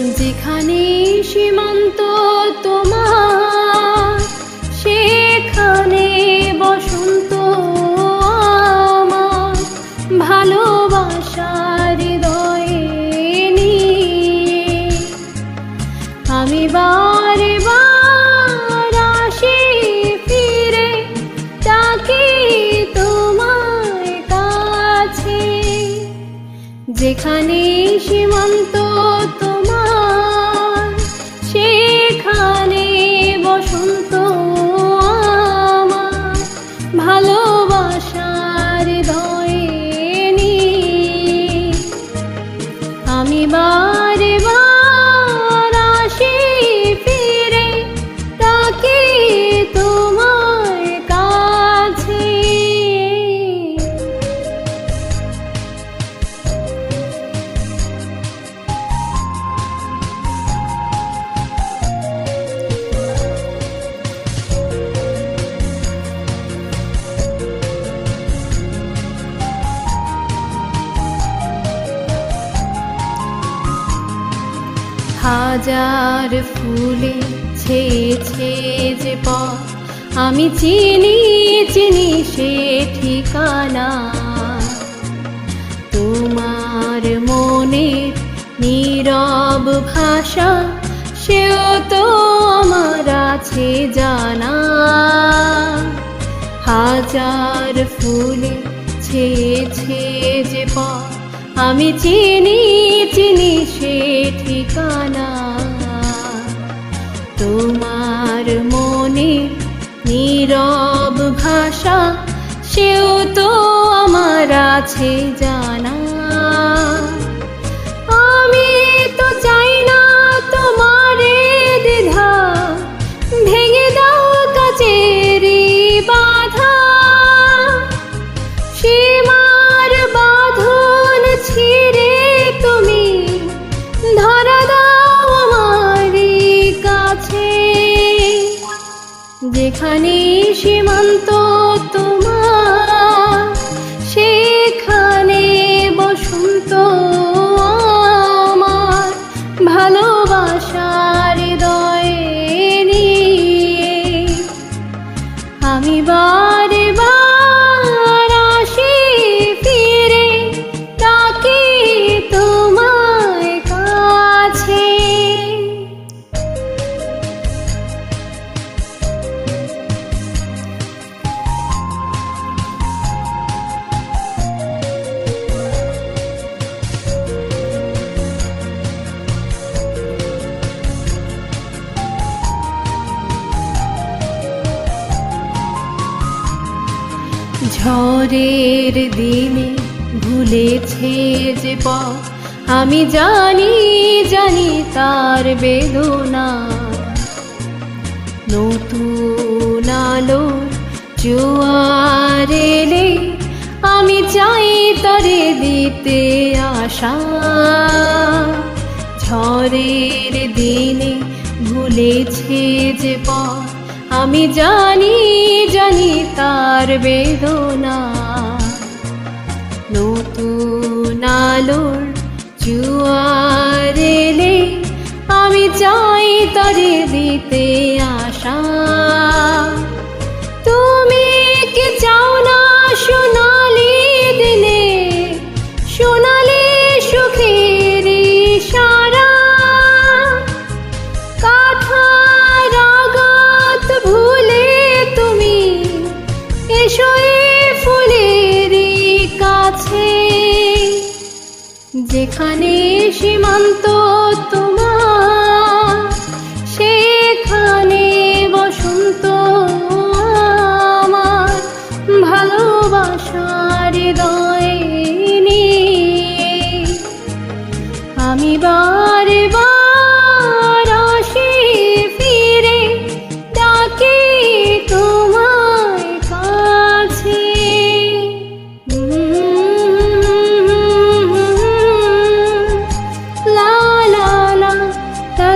যেখানে সীমান্ত তোমার, সেখানে বসন্ত আমার। ভালোবাসার হৃদয়ে নিয়ে আমি বারে বার আসি ফিরে, তাকে তোমার কাছে। যেখানে সীমান্ত আমি বারে হাজার ফুলে ছেছে যে পথ। আমি চিনি চিনি সে ঠিকানা। তোমার মনের নীরব ভাষা, সেও তো আমার আছে জানা। হাজার ফুলে ছেছে যে পথ। আমি চিনি চিনি সে ঠিকানা। তোমার মনে নীরব ভাষা সেও তো আমার আছে জানা। যেখানে সীমান্ত ঝড়ের দিনে ভুলেছে যে পথ আমি জানি জানি তার বেদনা। নতুন আলো জোয়ার এলে আমি চাই তারে দিতে আশা। ঝড়ের দিনে ভুলেছে যে পথ আমি জানি জানি তার বেদনা। নতুন আলোর জুয়ার আমি চাই তরে দিতে আশা। যেখানে সীমান্ত তোমার সেখানে বসন্ত আমার। ভালোবাসার হৃদয়ে আমি বারে বার